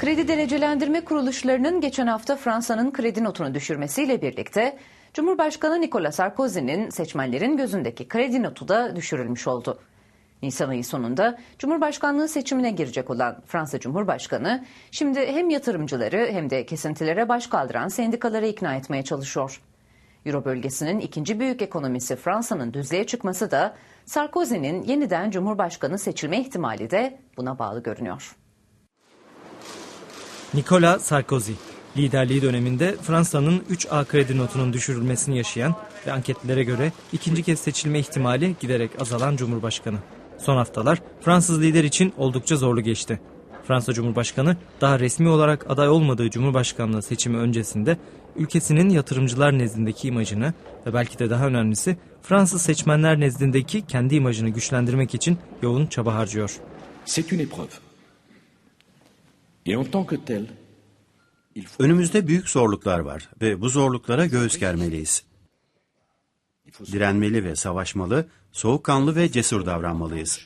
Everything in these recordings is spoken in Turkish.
Kredi derecelendirme kuruluşlarının geçen hafta Fransa'nın kredi notunu düşürmesiyle birlikte Cumhurbaşkanı Nicolas Sarkozy'nin seçmenlerin gözündeki kredi notu da düşürülmüş oldu. Nisan ayı sonunda Cumhurbaşkanlığı seçimine girecek olan Fransa Cumhurbaşkanı şimdi hem yatırımcıları hem de kesintilere baş kaldıran sendikaları ikna etmeye çalışıyor. Euro bölgesinin ikinci büyük ekonomisi Fransa'nın düzlüğe çıkması da Sarkozy'nin yeniden Cumhurbaşkanı seçilme ihtimali de buna bağlı görünüyor. Nicolas Sarkozy liderliği döneminde Fransa'nın 3A kredi notunun düşürülmesini yaşayan ve anketlere göre ikinci kez seçilme ihtimali giderek azalan Cumhurbaşkanı. Son haftalar Fransız lider için oldukça zorlu geçti. Fransa Cumhurbaşkanı daha resmi olarak aday olmadığı Cumhurbaşkanlığı seçimi öncesinde ülkesinin yatırımcılar nezdindeki imajını ve belki de daha önemlisi Fransız seçmenler nezdindeki kendi imajını güçlendirmek için yoğun çaba harcıyor. C'est une épreuve. Önümüzde büyük zorluklar var ve bu zorluklara göğüs germeliyiz. Direnmeli ve savaşmalı, soğukkanlı ve cesur davranmalıyız.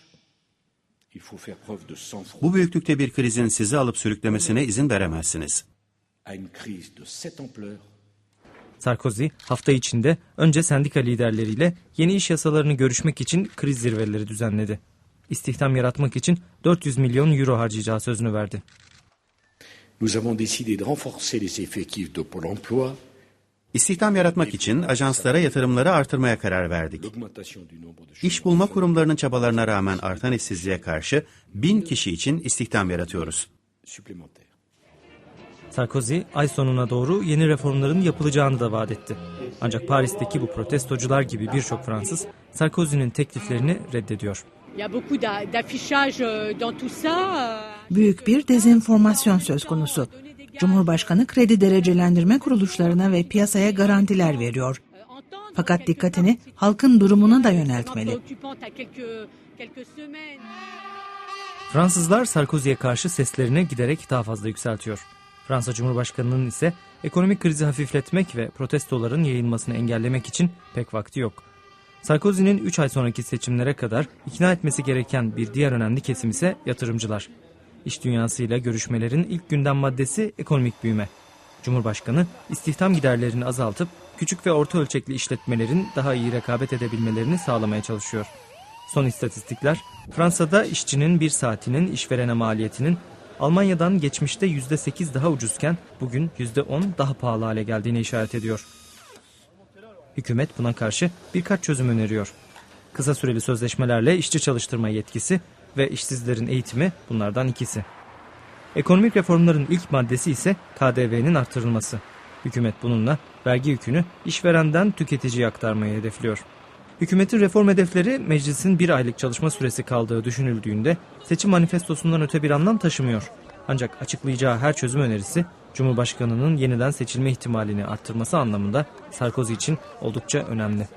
Bu büyüklükte bir krizin sizi alıp sürüklemesine izin veremezsiniz. À une crise de cette ampleur, Sarkozy hafta içinde önce sendika liderleriyle yeni iş yasalarını görüşmek için kriz zirveleri düzenledi. İstihdam yaratmak için 400 milyon euro harcayacağı sözünü verdi. Nous avons décidé de renforcer les effectifs de Pôle emploi, İstihdam yaratmak için ajanslara yatırımları artırmaya karar verdik. İş bulma kurumlarının çabalarına rağmen artan işsizliğe karşı bin kişi için istihdam yaratıyoruz. Sarkozy ay sonuna doğru yeni reformların yapılacağını da vaat etti. Ancak Paris'teki bu protestocular gibi birçok Fransız Sarkozy'nin tekliflerini reddediyor. Il y a beaucoup d'a- d'affichage euh, dans tout ça. Büyük bir dezenformasyon söz konusu. Cumhurbaşkanı kredi derecelendirme kuruluşlarına ve piyasaya garantiler veriyor. Fakat dikkatini halkın durumuna da yöneltmeli. Fransızlar Sarkozy'ye karşı seslerini giderek daha fazla yükseltiyor. Fransa Cumhurbaşkanı'nın ise ekonomik krizi hafifletmek ve protestoların yayılmasını engellemek için pek vakti yok. Sarkozy'nin 3 ay sonraki seçimlere kadar ikna etmesi gereken bir diğer önemli kesim ise yatırımcılar. İş dünyasıyla görüşmelerin ilk gündem maddesi ekonomik büyüme. Cumhurbaşkanı istihdam giderlerini azaltıp küçük ve orta ölçekli işletmelerin daha iyi rekabet edebilmelerini sağlamaya çalışıyor. Son istatistikler Fransa'da işçinin bir saatinin işverene maliyetinin Almanya'dan geçmişte %8 daha ucuzken bugün %10 daha pahalı hale geldiğine işaret ediyor. Hükümet buna karşı birkaç çözüm öneriyor. Kısa süreli sözleşmelerle işçi çalıştırma yetkisi ve işsizlerin eğitimi bunlardan ikisi. Ekonomik reformların ilk maddesi ise KDV'nin artırılması. Hükümet bununla vergi yükünü işverenden tüketiciye aktarmayı hedefliyor. Hükümetin reform hedefleri meclisin bir aylık çalışma süresi kaldığı düşünüldüğünde seçim manifestosundan öte bir anlam taşımıyor. Ancak açıklayacağı her çözüm önerisi Cumhurbaşkanının yeniden seçilme ihtimalini arttırması anlamında Sarkozy için oldukça önemli.